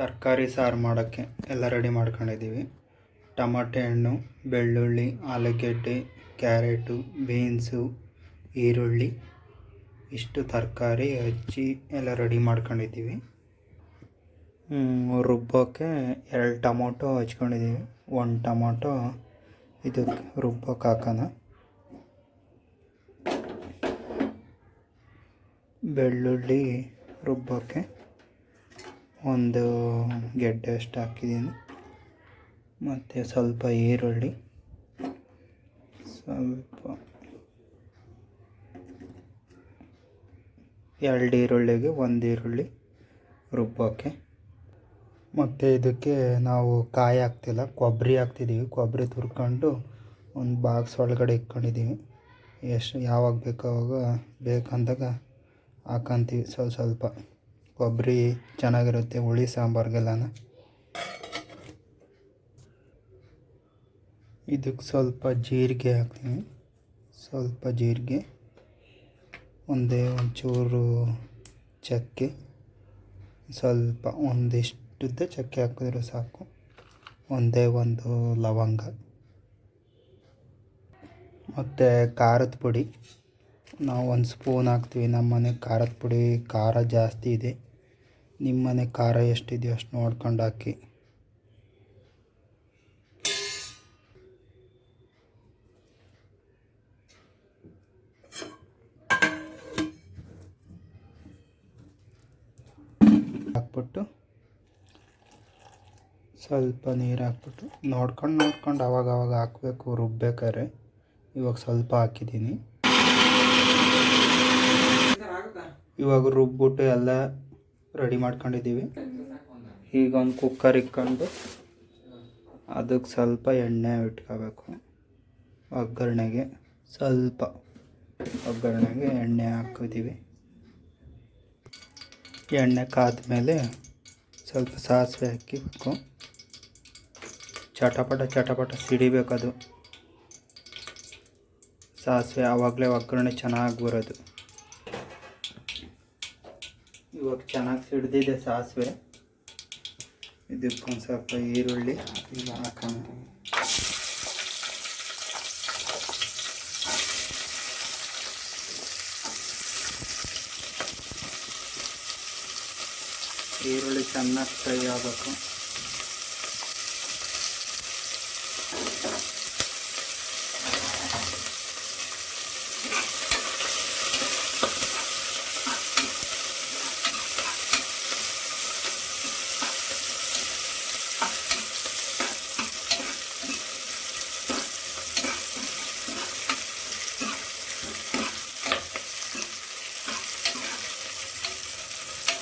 ತರಕಾರಿ ಸಾರು ಮಾಡೋಕ್ಕೆ ಎಲ್ಲ ರೆಡಿ ಮಾಡ್ಕೊಂಡಿದ್ದೀವಿ. ಟಮಾಟೆ ಹಣ್ಣು, ಬೆಳ್ಳುಳ್ಳಿ, ಆಲೂಗೆಡ್ಡೆ, ಕ್ಯಾರೆಟು, ಬೀನ್ಸು, ಈರುಳ್ಳಿ, ಇಷ್ಟು ತರಕಾರಿ ಹಚ್ಚಿ ಎಲ್ಲ ರೆಡಿ ಮಾಡ್ಕೊಂಡಿದ್ದೀವಿ. ರುಬ್ಬೋಕ್ಕೆ ಎರಡು ಟೊಮೊಟೊ ಹಚ್ಕೊಂಡಿದ್ದೀವಿ. ಒಂದು ಟೊಮೊಟೊ ಇದಕ್ಕೆ ರುಬ್ಬೋಕೆ ಹಾಕೋಣ. ಬೆಳ್ಳುಳ್ಳಿ ರುಬ್ಬೋಕ್ಕೆ ಒಂದು ಗೆಡ್ಡೆ ಅಷ್ಟು ಹಾಕಿದ್ದೀನಿ. ಮತ್ತು ಸ್ವಲ್ಪ ಈರುಳ್ಳಿ. ಸ್ವಲ್ಪ ಎರಡು ಈರುಳ್ಳಿಗೆ ಒಂದು ಈರುಳ್ಳಿ ರುಬ್ಬೋಕೆ. ಮತ್ತು ಇದಕ್ಕೆ ನಾವು ಕಾಯಿ ಹಾಕ್ತಿಲ್ಲ, ಕೊಬ್ಬರಿ ಹಾಕ್ತಿದ್ದೀವಿ. ಕೊಬ್ಬರಿ ತುರ್ಕೊಂಡು ಒಂದು ಬಾಕ್ಸ್ ಒಳಗಡೆ ಇಟ್ಕೊಂಡಿದ್ದೀವಿ. ಎಷ್ಟು ಯಾವಾಗ ಬೇಕಾವಾಗ ಬೇಕಂದಾಗ ಹಾಕಂತೀವಿ ಸ್ವಲ್ಪ ಸ್ವಲ್ಪ. ಕೊಬ್ಬರಿ ಚೆನ್ನಾಗಿರುತ್ತೆ, ಹುಳಿ, ಸಾಂಬಾರ್ಗೆಲ್ಲನ. ಇದಕ್ಕೆ ಸ್ವಲ್ಪ ಜೀರಿಗೆ ಹಾಕ್ತೀನಿ. ಸ್ವಲ್ಪ ಜೀರಿಗೆ, ಒಂದೇ ಒಂಚೂರು ಚಕ್ಕೆ, ಸ್ವಲ್ಪ ಒಂದಿಷ್ಟುದ್ದ ಚಕ್ಕೆ ಹಾಕಿದ್ರೆ ಸಾಕು. ಒಂದೇ ಒಂದು ಲವಂಗ. ಮತ್ತು ಖಾರದ ಪುಡಿ. ನಾವು ಒಂದು ಸ್ಪೂನ್ ಹಾಕ್ತೀವಿ ನಮ್ಮ ಮನೆ ಖಾರದ ಪುಡಿ ಖಾರ ಜಾಸ್ತಿ ಇದೆ. ನಿಮ್ಮ ಮನೆ ಖಾರ ಎಷ್ಟಿದೆಯೋ ಅಷ್ಟು ನೋಡ್ಕೊಂಡು ಹಾಕಿ ಹಾಕ್ಬಿಟ್ಟು ಸ್ವಲ್ಪ ನೀರು ಹಾಕ್ಬಿಟ್ಟು ನೋಡ್ಕೊಂಡು ನೋಡ್ಕೊಂಡು ಅವಾಗ ಅವಾಗ ಹಾಕಬೇಕು ರುಬ್ಬೇಕಾದ್ರೆ. ಇವಾಗ ಸ್ವಲ್ಪ ಹಾಕಿದ್ದೀನಿ. ಇವಾಗ ರುಬ್ಬಿಟ್ಟು ಎಲ್ಲ ರೆಡಿ ಮಾಡ್ಕೊಂಡಿದ್ದೀವಿ. ಈಗ ಒಂದು ಕುಕ್ಕರ್ ಇಟ್ಕೊಂಡು ಅದಕ್ಕೆ ಸ್ವಲ್ಪ ಎಣ್ಣೆ ಇಟ್ಕೋಬೇಕು. ಒಗ್ಗರಣೆಗೆ ಸ್ವಲ್ಪ ಒಗ್ಗರಣೆಗೆ ಎಣ್ಣೆ ಹಾಕಿದ್ದೀವಿ. ಎಣ್ಣೆ ಕಾದ್ಮೇಲೆ ಸ್ವಲ್ಪ ಸಾಸಿವೆ ಹಾಕಿಬೇಕು. ಚಟಪಟ ಚಟಪಟ ಸಿಡಿಬೇಕದು ಸಾಸಿವೆ ಆವಾಗಲೇ ಒಗ್ಗರಣೆ ಚೆನ್ನಾಗಿ ಬರೋದು. ಇವಾಗ ಚೆನ್ನಾಗಿ ಸಿಡ್ದಿದೆ ಸಾಸಿವೆ. ಇದಕ್ಕೊಂದು ಸ್ವಲ್ಪ ಈರುಳ್ಳಿ ಇಲ್ಲ ಹಾಕೋಣ ಈರುಳ್ಳಿ ಚೆನ್ನಾಗಿ ಫ್ರೈ ಆಗಬೇಕು.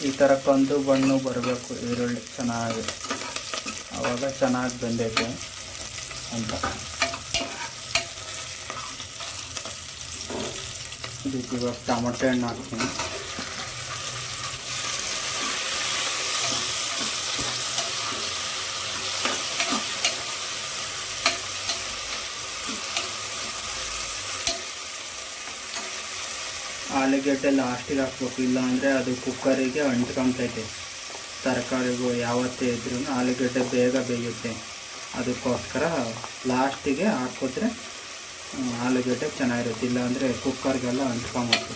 ಈ ಥರ ಕಂದು ಬಣ್ಣ ಬರಬೇಕು, ಈರುಳ್ಳಿ ಚೆನ್ನಾಗಿ. ಆವಾಗ ಚೆನ್ನಾಗಿ ಬಂದೈತೆ ಅಂತ. ಇದಕ್ಕೆ ಇವಾಗ ಟೊಮೊಟೆ ಹಣ್ಣು ಹಾಕ್ತೀನಿ. ಆಲೂಗೆಡ್ಡೆ ಲಾಸ್ಟಿಗೆ ಹಾಕ್ಬೇಕು ಇಲ್ಲ ಅಂದರೆ ಅದು ಕುಕ್ಕರಿಗೆ ಅಂಟ್ಕೊಂತೈತೆ. ತರಕಾರಿಗೂ ಯಾವತ್ತೇ ಇದ್ರೂ ಆಲೂಗಡ್ಡೆ ಬೇಗ ಬೇಯುತ್ತೆ. ಅದಕ್ಕೋಸ್ಕರ ಲಾಸ್ಟಿಗೆ ಹಾಕಿದ್ರೆ ಆಲೂಗಡ್ಡೆ ಚೆನ್ನಾಗಿರುತ್ತೆ. ಇಲ್ಲ ಅಂದರೆ ಕುಕ್ಕರ್ಗೆಲ್ಲ ಅಂಟ್ಕೊಂಬತ್ತೆ.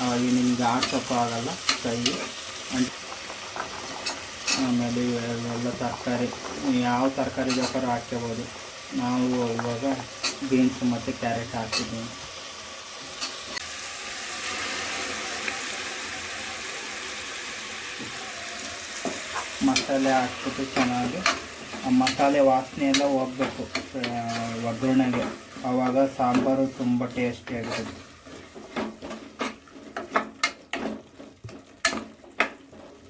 ಹಾಗೆ ನಿಮ್ಗೆ ಆಡ್ಸೋಕ್ಕೂ ಆಗಲ್ಲ, ಕೈ ಅಂಟ್. ಆಮೇಲೆ ಎಲ್ಲ ತರಕಾರಿ, ಯಾವ ತರಕಾರಿ ಬೇಕಾದ್ರೂ ಹಾಕ್ಕೋಬೋದು ನಾವು ಇವಾಗ ಬೀನ್ಸ್ ಮತ್ತು ಕ್ಯಾರೆಟ್ ಹಾಕಿದ್ದೀವಿ. ಮಸಾಲೆ ಹಾಕ್ಬಿಟ್ಟು ಚೆನ್ನಾಗಿ ಆ ಮಸಾಲೆ ವಾಸನೆ ಎಲ್ಲ ಹೋಗ್ಬೇಕು ಒಗ್ಗರಣೆಗೆ. ಆವಾಗ ಸಾಂಬಾರು ತುಂಬ ಟೇಸ್ಟಿಯಾಗಿರುತ್ತೆ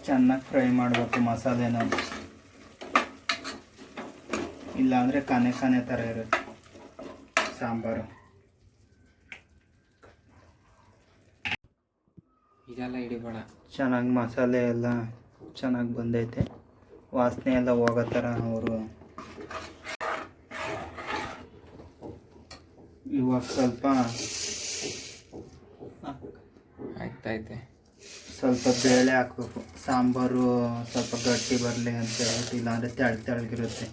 ಚೆನ್ನಾಗಿ ಫ್ರೈ ಮಾಡಬೇಕು ಮಸಾಲೆನ. ಇಲ್ಲಾಂದರೆ ಕನೆ ಕನೆ ಥರ ಇರುತ್ತೆ ಸಾಂಬಾರು. ಇದೆಲ್ಲ ಹಿಡಿಬೇಡ ಚೆನ್ನಾಗಿ ಮಸಾಲೆ ಎಲ್ಲ ಚೆನ್ನಾಗಿ ಬಂದೈತೆ. ವಾಸನೆ ಎಲ್ಲ ಹೋಗೋ ಥರ ಅವರು. ಇವಾಗ ಸ್ವಲ್ಪ ಆಗ್ತೈತೆ ಸ್ವಲ್ಪ ಬೇಳೆ ಹಾಕಬೇಕು. ಸಾಂಬಾರು ಸ್ವಲ್ಪ ಗಟ್ಟಿ ಬರಲಿ ಅಂತ ಹೇಳ್ಬಿಟ್ಟು ಇಲ್ಲಾಂದರೆ ತೆಳ್ ತೆಳಗಿರುತ್ತೆ.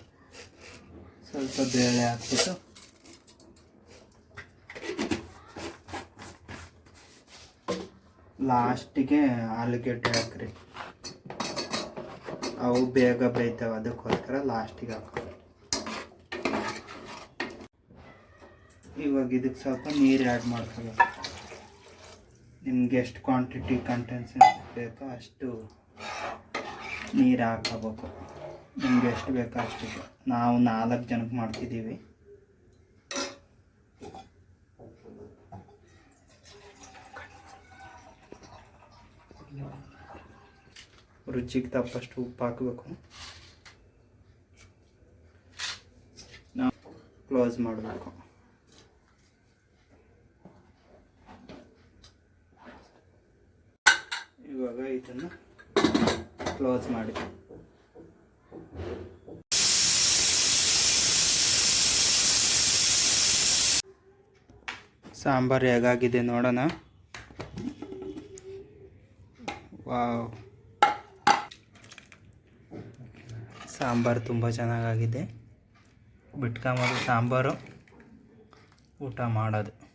ಸ್ವಲ್ಪ ಬೇಳೆ ಹಾಕ್ಬಿಟ್ಟು. ಲಾಸ್ಟಿಗೆ ಆಲೂಗೆಡ್ಡೆ ಹಾಕ್ರಿ. ಅವು ಬೇಗ ಬೇಯ್ತಾವೆ, ಅದಕ್ಕೋಸ್ಕರ ಲಾಸ್ಟಿಗೆ ಹಾಕೋದು ಇವಾಗ ಇದಕ್ಕೆ ಸ್ವಲ್ಪ ನೀರು ಆ್ಯಡ್ ಮಾಡ್ಕೋಬೇಕು ನಿಮ್ಗೆ ಎಷ್ಟು ಕ್ವಾಂಟಿಟಿ ಕಂಟೆನ್ಸ್ ಬೇಕೋ ಅಷ್ಟು ನೀರು ಹಾಕೋಬೇಕು ನಿಮ್ಗೆ ಎಷ್ಟು ಬೇಕೋ ಅಷ್ಟು ನಾವು ನಾಲ್ಕು ಜನಕ್ಕೆ ಮಾಡ್ತಿದ್ದೀವಿ. ರುಚಿಗೆ ತಪ್ಪಷ್ಟು ಉಪ್ಪು ಹಾಕಬೇಕು ನಾವು ಕ್ಲೋಸ್ ಮಾಡಬೇಕು. ಇವಾಗ ಇದನ್ನು ಕ್ಲೋಸ್ ಮಾಡಿ. ಸಾಂಬಾರು ಹೇಗಾಗಿದೆ ನೋಡೋಣ. ವಾವ್. ಸಾಂಬಾರು ತುಂಬ ಚೆನ್ನಾಗಾಗಿದೆ. ಬಿಟ್ಕೊಂಬೋದು ಸಾಂಬಾರು ಊಟ ಮಾಡೋದು.